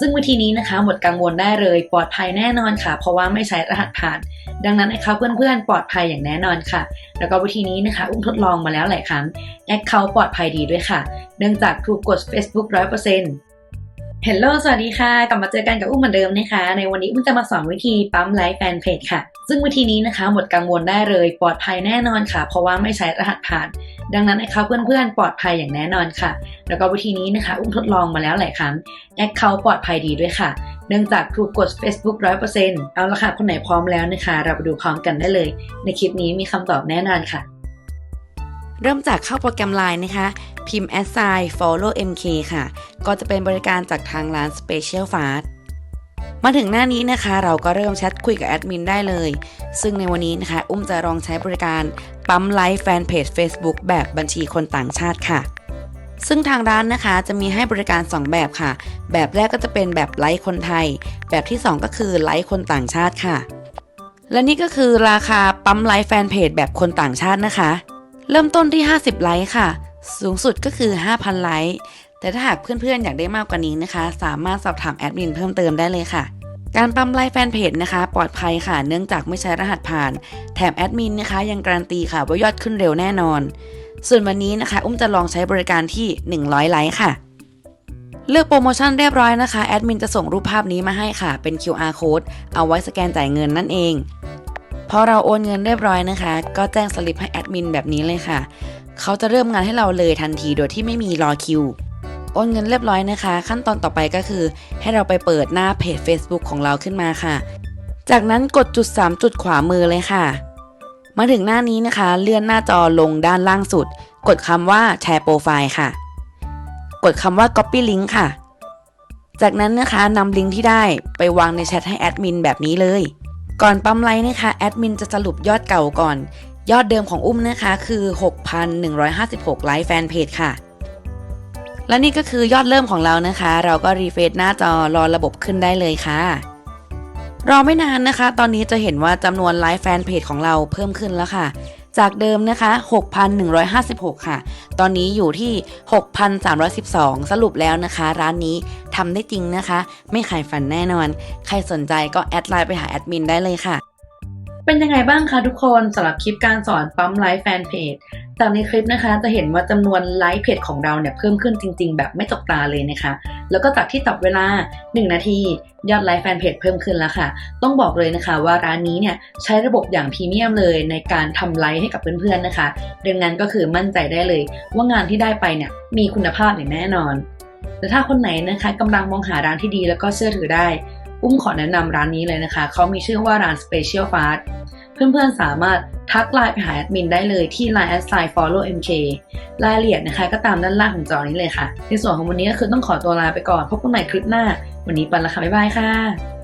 ซึ่งวิธีนี้นะคะหมดกังวลได้เลยปลอดภัยแน่นอนค่ะ เพราะว่าไม่ใช้รหัสผ่าน ดังนั้นนะคะเพื่อนๆ ปลอดภัยอย่างแน่นอนค่ะ แล้วก็วิธีนี้นะคะ อุ้มทดลองมาแล้วหลายครั้งแอคเคาท์ปลอดภัยดีด้วยค่ะ เนื่องจากถูกกด Facebook 100%เฮลโลสวัสดีค่ะ กลับมาเจอกันกับอุ้มเหมือนเดิมนะคะ ในวันนี้อุ้มจะมาสอนวิธีปั๊มไลค์แฟนเพจค่ะ ซึ่งวิธีนี้นะคะหมดกังวลได้เลยปลอดภัยแน่นอนค่ะ เพราะว่าไม่ใช้รหัสผ่าน ดังนั้นนะคะเพื่อนๆ ปลอดภัยอย่างแน่นอนค่ะ แล้วก็วิธีนี้นะคะ อุ้มทดลองมาแล้วหลายครั้งแอคเคาท์ปลอดภัยดีด้วยค่ะ เนื่องจากถูกกด Facebook 100%เอาละค่ะคนไหนพร้อมแล้วนะคะ เราไปดูพร้อมกันได้เลย ในคลิปนี้มีคำตอบแน่นอนค่ะ เริ่มจากเข้าโปรแกรม Line นะคะพิมพ์ assign follow mk ค่ะ ก็จะเป็นบริการจากทางร้าน Special Fast มาถึงหน้านี้นะคะ เราก็เริ่มแชทคุยกับแอดมินได้เลย ซึ่งในวันนี้นะคะ อุ้มจะลองใช้บริการปั๊มไลฟ์แฟนเพจ Facebook แบบบัญชีคนต่างชาติค่ะ ซึ่งทางร้านนะคะจะมีให้บริการ 2 แบบค่ะ แบบแรกก็จะเป็นแบบไลฟ์คนไทย แบบที่ 2 ก็คือไลฟ์คนต่างชาติค่ะ และนี่ก็คือราคาปั๊มไลฟ์แฟนเพจแบบคนต่างชาตินะคะ เริ่มต้นที่ 50 ไลค์ค่ะ สูงสุดก็คือ 5,000 ไลค์ แต่ถ้าหากเพื่อนๆ อยากได้มากกว่านี้นะคะ สามารถสอบถามแอดมินเพิ่มเติมได้เลยค่ะ การปั๊มไลค์แฟนเพจนะคะ ปลอดภัยค่ะ เนื่องจากไม่ใช้รหัสผ่าน แถมแอดมินนะคะ ยังการันตีค่ะว่ายอดขึ้นเร็วแน่นอน ส่วนวันนี้นะคะ อุ้มจะลองใช้บริการที่ 100 ไลค์ค่ะ เลือกโปรโมชั่นเรียบร้อยนะคะ แอดมินจะส่งรูปภาพนี้มาให้ค่ะ เป็น QR code เอาไว้สแกนจ่ายเงินนั่นเองพอเราโอนเงินเรียบร้อยนะคะ ก็แจ้งสลิปให้แอดมินแบบนี้เลยค่ะ เขาจะเริ่มงานให้เราเลยทันทีโดยที่ไม่มีรอคิวโอนเงินเรียบร้อยนะคะ ขั้นตอนต่อไปก็คือ ให้เราไปเปิดหน้าเพจ Facebook ของเราขึ้นมาค่ะ จากนั้นกดจุด 3 จุดขวามือเลยค่ะ มาถึงหน้านี้นะคะ เลื่อนหน้าจอลงด้านล่างสุด กดคำว่าแชร์โปรไฟล์ค่ะ กดคำว่า copy link ค่ะ จากนั้นนะคะนำลิงก์ที่ได้ไปวางในแชทให้แอดมินแบบนี้เลย ก่อนปั๊มไลค์นะคะแอดมินจะสรุปยอดเก่าก่อน ยอดเดิมของอุ้มนะคะคือ 6,156 ไลค์แฟนเพจค่ะ และนี่ก็คือยอดเริ่มของเรานะคะ เราก็รีเฟรชหน้าจอรอระบบขึ้นได้เลยค่ะ รอไม่นานนะคะ ตอนนี้จะเห็นว่าจำนวนไลค์แฟนเพจของเราเพิ่มขึ้นแล้วค่ะ จากเดิมนะคะ 6,156 ค่ะ ตอนนี้อยู่ที่ 6,312 สรุปแล้วนะคะ ร้านนี้ทำได้จริงนะคะ ไม่ขายฝันแน่นอน ใครสนใจก็แอดไลน์ไปหาแอดมินได้เลยค่ะ เป็นยังไงบ้างคะทุกคนสำหรับคลิปการสอนปั๊มไลฟ์แฟนเพจจากในคลิปนะคะจะเห็นว่าจำนวนไลฟ์เพจของเราเนี่ยเพิ่มขึ้นจริง ๆ แบบไม่ตกตาเลยนะคะ แล้วก็จากที่ตับเวลา 1 นาทียอดไลฟ์แฟนเพจเพิ่มขึ้นแล้วค่ะ ต้องบอกเลยนะคะว่าร้านนี้เนี่ยใช้ระบบอย่างพรีเมียมเลยในการทำไลฟ์ให้กับเพื่อนๆนะคะดังนั้นก็คือมั่นใจได้เลย ว่างานที่ได้ไปเนี่ยมีคุณภาพอย่างแน่นอนแต่ถ้าคนไหนนะคะกำลังมองหาร้านที่ดีแล้วก็เชื่อถือได้ อุ้มขอแนะนำร้านนี้เลยนะคะ เขามีชื่อว่าร้าน Special Fast เพื่อนๆสามารถทักไลน์ไปหาแอดมินได้เลยที่ Line s i follow mk รายละเอียดนะคะ ก็ตามด้านล่างของจอนี้เลยค่ะ ในส่วนของวันนี้ก็คือต้องขอตัวลาไปก่อน พบกันใหม่คลิปหน้า วันนี้ปันละค่ะ บ๊ายบายค่ะ